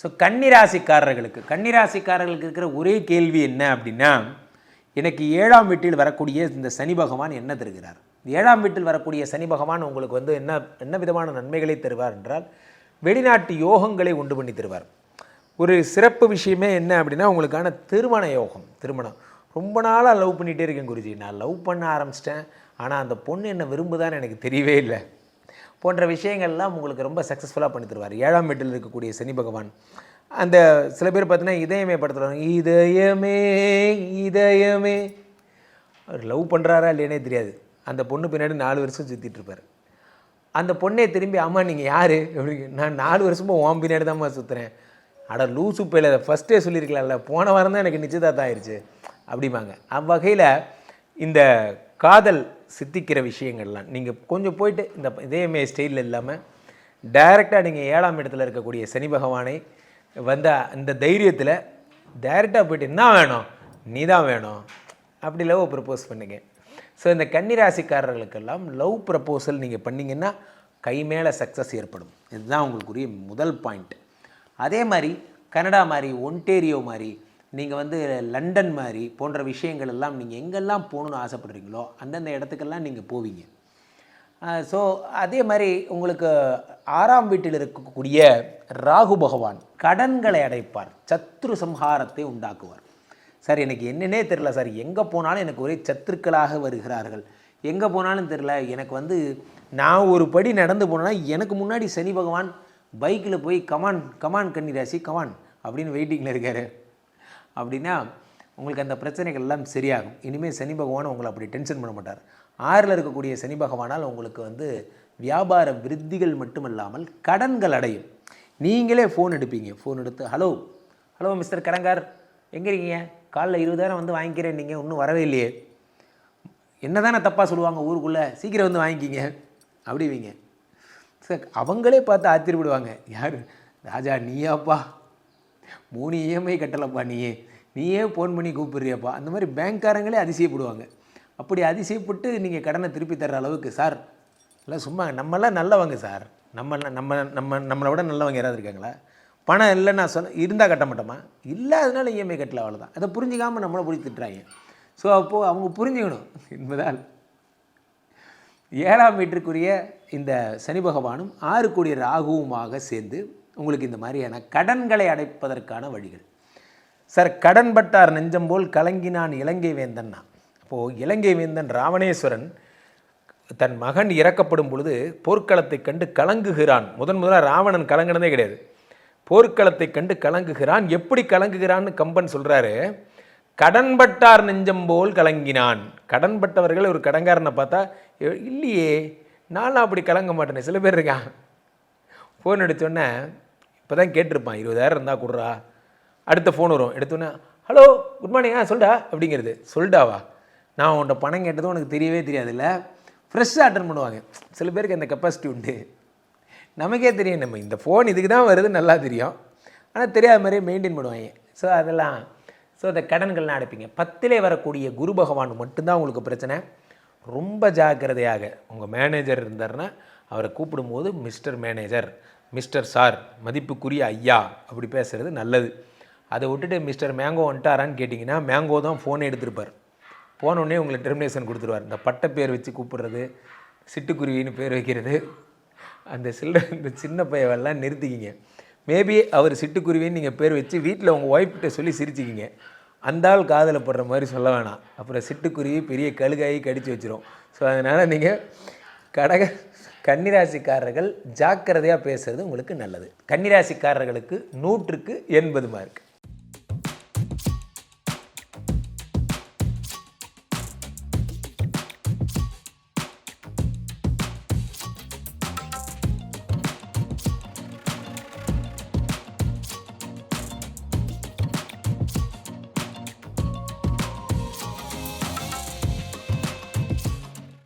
So கன்னிராசிக்காரர்களுக்கு கன்னிராசிக்காரர்களுக்கு இருக்கிற ஒரே கேள்வி என்ன அப்படின்னா எனக்கு ஏழாம் வீட்டில் வரக்கூடிய இந்த சனி பகவான் என்ன தருகிறார்? ஏழாம் வீட்டில் வரக்கூடிய சனி பகவான் உங்களுக்கு வந்து என்ன என்ன விதமான நன்மைகளை தருவார் என்றால் வெளிநாட்டு யோகங்களை உண்டு பண்ணி தருவார். ஒரு சிறப்பு விஷயமே என்ன அப்படின்னா உங்களுக்கான திருமண யோகம் திருமணம். ரொம்ப நாளாக லவ் பண்ணிகிட்டே இருக்கேன் குருஜி. நான் லவ் பண்ண ஆரம்பிச்சிட்டேன். ஆனால் அந்த பொண்ணு என்ன விரும்புதான்னு எனக்கு தெரியவே இல்லை. போன்ற விஷயங்கள்லாம் உங்களுக்கு ரொம்ப சக்ஸஸ்ஃபுல்லாக பண்ணி தருவார். ஏழாம் வீட்டில் இருக்கக்கூடிய சனி பகவான். அந்த சில பேர் பார்த்தீங்கன்னா இதயமே படுத்துறாங்க இதயமே இதயமே. அவர் லவ் பண்ணுறாரா இல்லையானே தெரியாது. அந்த பொண்ணு பின்னாடி நாலு வருஷம் சுற்றிட்டு இருப்பார். அந்த பொண்ணே திரும்பி அம்மா நீங்கள் யார்? நான் நாலு வருஷமாக ஓம் பின்னாடி தான்மா சுற்றுறேன் அட லூசு பேல அதை ஃபஸ்ட்டே சொல்லியிருக்கலாம்ல. போன வாரம் தான் எனக்கு நிச்சயதார்த்தம் ஆயிடுச்சு அப்படிம்பாங்க. அவ்வகையில் இந்த காதல் சித்திக்கிற விஷயங்கள்லாம். நீங்கள் கொஞ்சம் போயிட்டு இந்த இதேமே ஸ்டைலில் இல்லாமல் டைரெக்டாக நீங்கள் ஏழாம் இடத்துல இருக்கக்கூடிய சனி பகவானை வந்த அந்த தைரியத்தில் டைரெக்டாக போயிட்டு என்ன வேணும்? நீ தான் வேணும். அப்படி லவ் ப்ரப்போஸ் பண்ணுங்க. ஸோ இந்த கன்னிராசிக்காரர்களுக்கெல்லாம் லவ் ப்ரப்போசல் நீங்கள் பண்ணீங்கன்னா கை மேலே சக்ஸஸ் ஏற்படும். இதுதான் உங்களுக்குரிய முதல் பாயிண்ட் அதே மாதிரி கனடா மாதிரி ஒன்டேரியோ மாதிரி நீங்கள் வந்து லண்டன் மாதிரி போன்ற விஷயங்கள் எல்லாம் நீங்கள் எங்கெல்லாம் போகணுன்னு ஆசைப்படுறீங்களோ அந்தந்த இடத்துக்கெல்லாம் நீங்கள் போவீங்க. ஸோ அதே மாதிரி உங்களுக்கு ஆறாம் வீட்டில் இருக்கக்கூடிய ராகு பகவான் கடன்களை அடைப்பார். சத்ரு சம்ஹாரத்தை உண்டாக்குவார். சார் எனக்கு என்னன்னே தெரில சார். எங்கே போனாலும் எனக்கு ஒரே சத்துருக்களாக வருகிறார்கள். எங்கே போனாலும் தெரில எனக்கு வந்து நான் ஒரு படி நடந்து போனேன்னா எனக்கு முன்னாடி சனி பகவான் பைக்கில் போய் கமான் கமான் கன்னிராசி கமான் அப்படின்னு வெயிட்டிங்கில் இருக்காரு. அப்படின்னா உங்களுக்கு அந்த பிரச்சனைகள் எல்லாம் சரியாகும். இனிமேல் சனி பகவான் உங்களை அப்படி டென்ஷன் பண்ண மாட்டார். ஆறில் இருக்கக்கூடிய சனி பகவானால் உங்களுக்கு வந்து வியாபார விருத்திகள் மட்டுமல்லாமல் கடன்கள் அடையும். நீங்களே ஃபோன் எடுப்பீங்க. ஃபோன் எடுத்து ஹலோ ஹலோ மிஸ்டர் கடங்கார் எங்கே இருக்கீங்க? காலைல இருபதாயிரம் வந்து வாங்கிக்கிறேன். நீங்கள் இன்னும் வரவே இல்லையே. என்ன தானே தப்பாக சொல்லுவாங்க ஊருக்குள்ளே? சீக்கிரம் வந்து வாங்கிக்கிங்க. அப்படிவீங்க. சார் அவங்களே பார்த்து ஆத்திரப்படுவாங்க. யார்? ராஜா நீயாப்பா? மூணு இஎம்ஐ கட்டலப்பா நீயே. நீயே ஃபோன் பண்ணி கூப்பிடுறியப்பா. அந்த மாதிரி பேங்க்காரங்களே அதிசயப்படுவாங்க. அப்படி அதிசயப்பட்டு நீங்கள் கடனை திருப்பி தர்ற அளவுக்கு சார் இல்லை சும்மா நம்மளாம் நல்லவங்க சார் நம்ம நம்ம நம்ம நம்மளை விட நல்லவங்க யாராவது இருக்காங்களா? பணம் இல்லைன்னு நான் சொல்ல இருந்தால் கட்ட மாட்டோமா? இல்லாதனால இஎம்ஐ கட்டல அவ்வளோதான் அதை புரிஞ்சிக்காமல் நம்மளை பிடிச்சி திட்டுறாங்க. ஸோ அப்போது அவங்க புரிஞ்சுக்கணும். என்பதால் ஏழாம் வீட்டிற்குரிய இந்த சனி பகவானும் ஆறு கோடி ராகுவுமாக சேர்ந்து உங்களுக்கு இந்த மாதிரியான கடன்களை அடைப்பதற்கான வழிகள். சார் கடன்பட்டார் நெஞ்சம் போல் கலங்கினான் இலங்கை வேந்தன்னா அப்போது இலங்கை வேந்தன் ராவணேஸ்வரன் தன் மகன் இறக்கப்படும் பொழுது போர்க்களத்தை கண்டு கலங்குகிறான். முதன் முதலாக ராவணன் கலங்கினதே கிடையாது. போர்க்களத்தை கண்டு கலங்குகிறான். எப்படி கலங்குகிறான்னு கம்பன் சொல்கிறாரு கடன்பட்டார் நெஞ்சம் போல் கலங்கினான். கடன்பட்டவர்கள் ஒரு கடன்காரனை பார்த்தா இல்லையே நானும் அப்படி கலங்க மாட்டேனே சில பேர் இருக்கான் ஃபோன் அடித்தோடனே இப்போ தான் கேட்டிருப்பான் இருபதாயிரம் இருந்தால் கொடுறா. அடுத்த ஃபோன் வரும். எடுத்தோன்னே ஹலோ குட் மார்னிங் ஆ சொல்டா அப்படிங்கிறது. சொல்டாவா? நான் உன்கிட்ட பணம் கேட்டதும் உனக்கு தெரியவே தெரியாதுல்ல. ஃப்ரெஷ்ஷாக அட்டன் பண்ணுவாங்க. சில பேருக்கு அந்த கெப்பாசிட்டி உண்டு. நமக்கே தெரியும் நம்ம இந்த ஃபோன் இதுக்கு தான் வருது நல்லா தெரியும். ஆனால் தெரியாத மாதிரியே மெயின்டைன் பண்ணுவாங்க. ஸோ அதெல்லாம் ஸோ அந்த கடன்கள்லாம் அடைப்பீங்க. பத்திலே வரக்கூடிய குரு பகவான் மட்டும்தான் உங்களுக்கு பிரச்சனை. ரொம்ப ஜாக்கிரதையாக உங்கள் மேனேஜர் இருந்தாருன்னா அவரை கூப்பிடும்போது மிஸ்டர் மேனேஜர் மிஸ்டர் சார் மதிப்புக்குரிய ஐயா அப்படி பேசுகிறது நல்லது. அதை விட்டுட்டு மிஸ்டர் மேங்கோ வந்துட்டாரான்னு கேட்டிங்கன்னா மேங்கோ தான் ஃபோனை எடுத்திருப்பார். போனோடனே உங்களை உங்களுக்கு டெர்மினேஷன் கொடுத்துருவார். இந்த பட்ட பேர் வச்சு கூப்பிடுறது சிட்டுக்குருவின்னு பேர் வைக்கிறது அந்த சில்ல இந்த சின்ன பையவெல்லாம் நிறுத்திக்கிங்க. மேபி அவர் சிட்டுக்குருவின்னு நீங்கள் பேர் வச்சு வீட்டில் உங்கள் ஒய்ஃப்கிட்ட சொல்லி சிரிச்சிக்கிங்க. அந்த ஆள் காதில் படுற மாதிரி சொல்ல வேணாம். அப்புறம் சிட்டுக்குருவி பெரிய கழுகாயி கடித்து வச்சிரும். ஸோ அதனால் நீங்கள் கடக கன்னிராசிக்காரர்கள் ஜாக்கிரதையாக பேசுகிறது உங்களுக்கு நல்லது. கன்னிராசிக்காரர்களுக்கு நூற்றுக்கு எண்பது மார்க்